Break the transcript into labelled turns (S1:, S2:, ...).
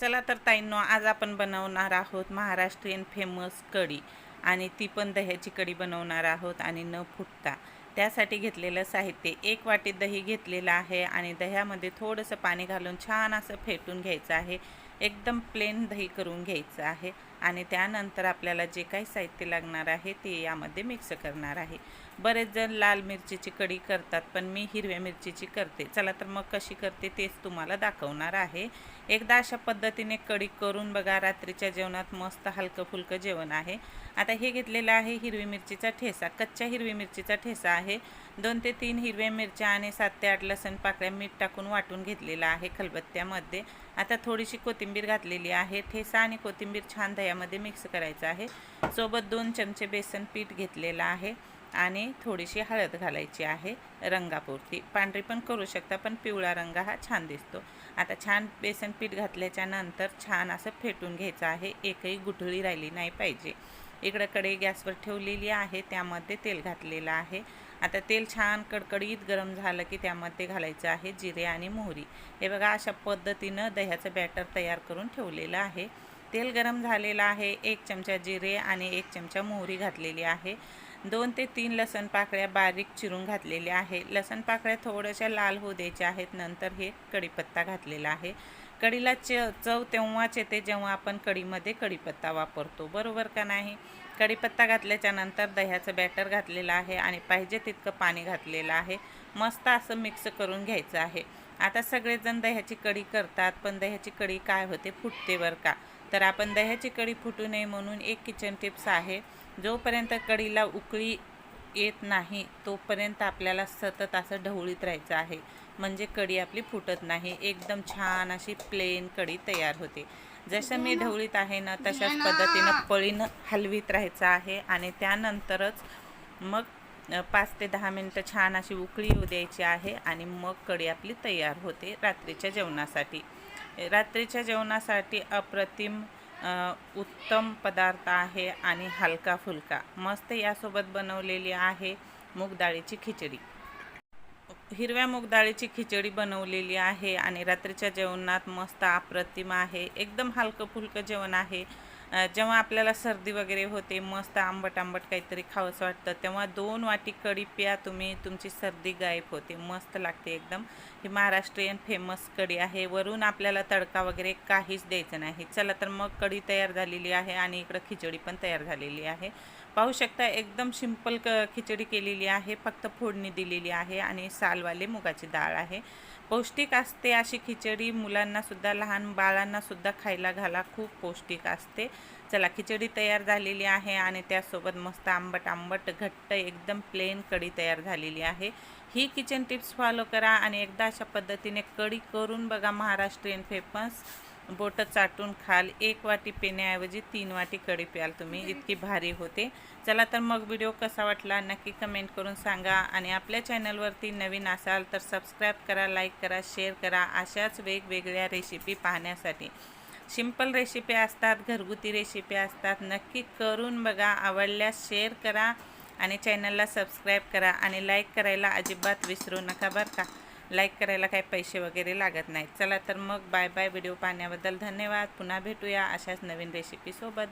S1: चला तर ताईंनो आज आपण बनवणार आहोत महाराष्ट्रीयन फेमस कढी. आणि ती पण दह्याची कढी बनवणार आहोत आणि न फुटता. त्यासाठी घेतलेलं साहित्य एक वाटी दही घेतलेलं आहे आणि दह्यामध्ये थोडंसं पाणी घालून छान असं फेटून घ्यायचं आहे. एकदम प्लेन दही करून घ्यायचं आहे. आणि त्यानंतर आपल्याला जे काही साहित्य लागणार आहे ते यामध्ये मिक्स करणार आहे. बरेच जण लाल मिरचीची कढी करतात पण मी हिरव्या मिरचीची करते. चला तर मग कशी करते तेच तुम्हाला दाखवणार आहे. एकदा अशा पद्धतीने कढी करून बघा रात्रीच्या जेवणात मस्त हलकं फुलकं जेवण आहे. आता हे घेतलेलं आहे हिरवी मिरचीचा ठेसा कच्च्या हिरवी मिरचीचा ठेसा आहे. दोन ते तीन हिरव्या मिरच्या आणि सात ते आठ लसण पाकळ्या मीठ टाकून वाटून घेतलेलं आहे खलबत्त्यामध्ये. आता थोडीशी कोथिंबीर घातलेली आहे. ठेसा आणि कोथिंबीर छान यामध्ये मिक्स करायचं आहे. सोबत दोन चमचे बेसन पीठ घेतलेलं आहे आणि थोडीशी हळद घालायची आहे रंगापुरती. पांढरी पण करू शकता पण पिवळा रंग हा छान दिसतो. आता छान बेसन पीठ घातल्याच्या नंतर छान असं फेटून घ्यायचं आहे. एकही गुठळी राहिली नाही पाहिजे. इकडं कढई गॅसवर ठेवलेली आहे त्यामध्ये तेल घातलेलं आहे. आता तेल छान कडकडीत गरम झालं की त्यामध्ये घालायचं आहे जिरे आणि मोहरी. हे बघा अशा पद्धतीनं दह्याचं बॅटर तयार करून ठेवलेलं आहे. तेल गरम झालेलं आहे. एक चमचा जिरे आणि एक चमचा मोहरी घातलेली आहे. दोन ते तीन लसण पाकळ्या बारीक चिरून घातलेल्या आहे. लसण पाकळ्या थोड्याशा लाल होऊ द्यायच्या आहेत. नंतर हे कढीपत्ता घातलेला आहे. कढीला च चव तेव्हाच येते जेव्हा आपण कढीमध्ये कढीपत्ता वापरतो. बरोबर का नाही? कढीपत्ता घातल्याच्या नंतर दह्याचं बॅटर घातलेलं आहे आणि पाहिजे तितकं पाणी घातलेलं आहे. मस्त असं मिक्स करून घ्यायचं आहे. आता सगळेजण दह्याची कढी करतात पण दह्याची कढी काय होते फुटते बरं का? तर आपण दह्याची कढी फुटू नये म्हणून एक किचन टिप्स आहे. जोपर्यंत कढीला उकळी येत नाही तोपर्यंत आपल्याला सतत असं ढवळीत राहायचं आहे. म्हणजे कढी आपली फुटत नाही. एकदम छान अशी प्लेन कढी तयार होते. जसं मी ढवळीत आहे ना तशाच पद्धतीनं पळीनं हलवीत राहायचं आहे आणि त्यानंतरच मग पाच ते दहा मिनटं छान अशी उकळी येऊ द्यायची आहे आणि मग कढी आपली तयार होते रात्रीच्या जेवणासाठी. रात्रीच्या जेवणासाठी अप्रतिम उत्तम पदार्थ आहे आणि हलका फुलका. मस्त यासोबत बनवलेली आहे मूगडाळीची खिचडी. हिरव्या मूगडाळीची खिचडी बनवलेली आहे आणि रात्रीच्या जेवणात मस्त अप्रतिम आहे. एकदम हलकं फुलकं जेवण आहे. जेव्हा आपल्याला सर्दी वगैरे होते मस्त आंबट आंबट काहीतरी खावंसं वाटतं तेव्हा दोन वाटी कढी प्या तुम्ही तुमची सर्दी गायब होते मस्त लागते एकदम. ही महाराष्ट्रीयन फेमस कढी आहे. वरून आपल्याला तडका वगैरे काहीच द्यायचं नाही. चला तर मग कढी तयार झालेली आहे आणि इकडं खिचडी पण तयार झालेली आहे. पाहू शकता एकदम सिंपल क खिचडी केलेली आहे. फक्त फोडणी दिलेली आहे आणि सालवाले मुगाची डाळ आहे. पौष्टिक असते अशी खिचडी मुलांनासुद्धा लहान बाळांनासुद्धा खायला घाला खूप पौष्टिक असते. चला खिचडी तयार झालेली आहे आणि त्यासोबत मस्त आंबट आंबट घट्ट एकदम प्लेन कढी तयार झालेली आहे. ही किचन टिप्स फॉलो करा आणि एकदा अशा पद्धतीने कढी करून बघा महाराष्ट्रीयन फेमस. बोटं चाटून खाल. एक वाटी पिण्याऐवजी तीन वाटी कढी प्याल तुम्ही. इतकी भारी होते. चला तर मग व्हिडिओ कसा वाटला नक्की कमेंट करून सांगा. आणि आपल्या चॅनलवरती नवीन असाल तर सबस्क्राईब करा लाईक करा शेअर करा अशाच वेगवेगळ्या रेसिपी पाहण्यासाठी. सिंपल रेसिपी असतात घरगुती रेसिपी असतात. नक्की करून बघा. आवडल्यास शेअर करा आणि चॅनलला सबस्क्राईब करा. आणि लाईक करायला अजिबात विसरू नका बरं का. लाईक करायला काही पैसे वगैरे लागत नाहीत. चला तर मग बाय बाय. व्हिडिओ पाहण्याबद्दल धन्यवाद. पुन्हा भेटूया अशाच नवीन रेसिपीसोबत